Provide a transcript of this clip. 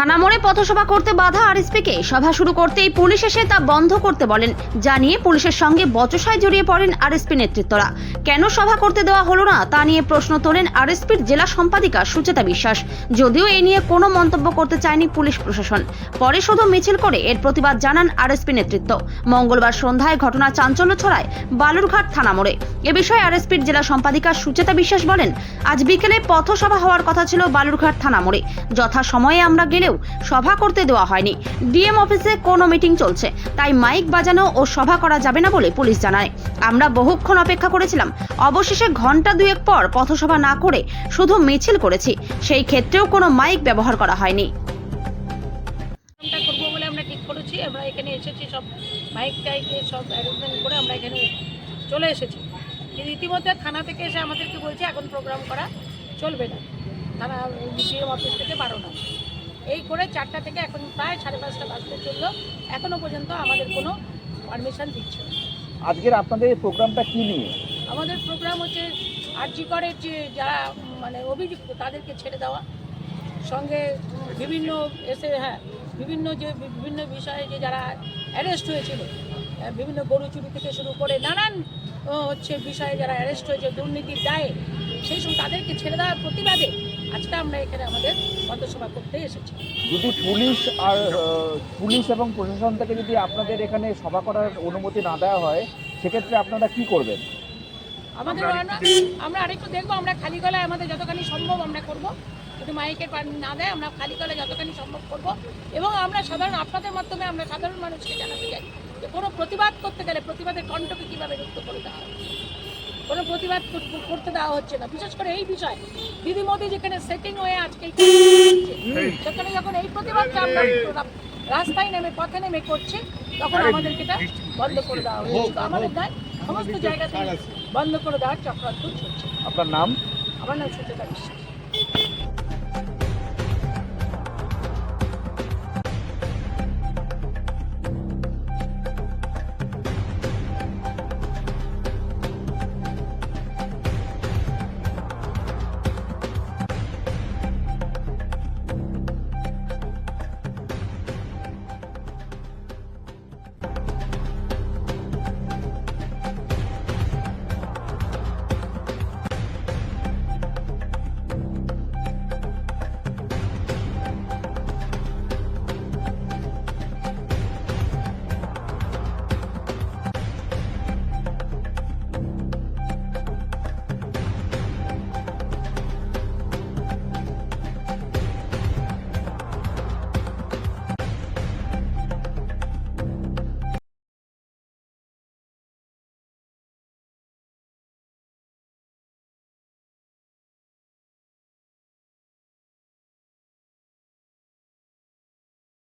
থানা মোড়ে পথসভা করতে বাধা আরএসপিকে। সভা শুরু করতেই পুলিশ এসে তা বন্ধ করতে বলেন। জানিয়ে পুলিশের সঙ্গে বচসায় জড়িয়ে পড়েন আরএসপি নেতৃত্বরা। কেন সভা করতে দেওয়া হলো না, তা নিয়ে প্রশ্ন তোলেন আরএসপির জেলা সম্পাদিকা সুচেতা বিশ্বাস। যদিও এ নিয়ে কোনো মন্তব্য করতে চায়নি পুলিশ প্রশাসন। পরে শুধু মিছিল করে এর প্রতিবাদ জানান আরএসপি নেতৃত্ব। মঙ্গলবার সন্ধ্যায় ঘটনা চাঞ্চল্য ছড়ায় বালুরঘাট থানা মোড়ে। এ বিষয়ে আরএসপির জেলা সম্পাদিকা সুচেতা বিশ্বাস বলেন, আজ বিকেলে পথসভা হওয়ার কথা ছিল বালুরঘাট থানা মোড়ে। যথা সময়ে আমরা গেলেও সভা করতে দেওয়া হয়নি। ডিএম অফিসে কোনো মিটিং চলছে, তাই মাইক বাজানো ও সভা করা যাবে না বলে পুলিশ জানায়। আমরা বহুক্ষণ অপেক্ষা করেছিলাম, অবশেষে ঘণ্টা দুয়েক পর পথসভা না করে শুধু মিছিল করেছি, সেই ক্ষেত্রেও কোনো মাইক ব্যবহার করা হয়নি। আমরা এখানে এসেছি, সব টাইক সব করে আমরা এখানে চলে এসেছি। কিন্তু ইতিমধ্যে থানা থেকে এসে আমাদেরকে বলছে, এখন প্রোগ্রাম করা চলবে না। থানা, ডিএম অফিস থেকে বারণ আছে এই করে চারটা থেকে এখন প্রায় সাড়ে পাঁচটা বাজতে চলল। এখনও পর্যন্ত আমাদের কোনো পারমিশন দিচ্ছে না। আজকের আপনাদের এই প্রোগ্রামটা কী নিয়ে? আমাদের প্রোগ্রাম হচ্ছে আরজি করের যে যারা মানে অভিযুক্ত তাদেরকে ছেড়ে দেওয়া। সঙ্গে বিভিন্ন এসে হ্যাঁ বিভিন্ন যে বিভিন্ন বিষয়ে যে যারা অ্যারেস্ট হয়েছিল বিভিন্ন গরু চুরি থেকে শুরু করে নানান হচ্ছে বিষয়ে যারা অ্যারেস্ট হয়েছে দুর্নীতির দায়ে সেই সব তাদেরকে ছেড়ে দেওয়ার প্রতিবাদে আজকে আমরা এখানে আমাদের পথসভা করতে এসেছি। যদি পুলিশ আর পুলিশ এবং প্রশাসন থেকে যদি আপনাদের এখানে সভা করার অনুমতি না দেওয়া হয় সেক্ষেত্রে আপনারা কি করবেন? আমাদের আমরা আমরা আরেকটু দেখব আমরা খালি গলায় আমাদের যতখানি সম্ভব আমরা করব। যদি মাইকের পানি না দেয় আমরা খালি কলে যতখানি সম্ভব করব। এবং আমরা সাধারণ আপনাদের মাধ্যমে আমরা সাধারণ মানুষকে জানাতে চাই যে কোনো প্রতিবাদ করতে গেলে প্রতিবাদের কণ্ঠকে কীভাবে রুক্ত করে দেওয়া হয় কোনো প্রতিবাদ করতে দেওয়া হচ্ছে না। বিশেষ করে এই বিষয় দিদি মোদি যেখানে সেটিং হয়ে আজকে সেখানে যখন এই প্রতিবাদটা আমরা রাস্তায় নেমে পথে নেমে করছে তখন আমাদেরকে এটা বন্ধ করে দেওয়া হয়েছে। আমাদের দায় সমস্ত জায়গা জায়গাতে বন্ধ করে দেওয়ার চক্রান্ত চলছে। আপনার নাম? আমার নাম সুচেতা বিশ্বাস।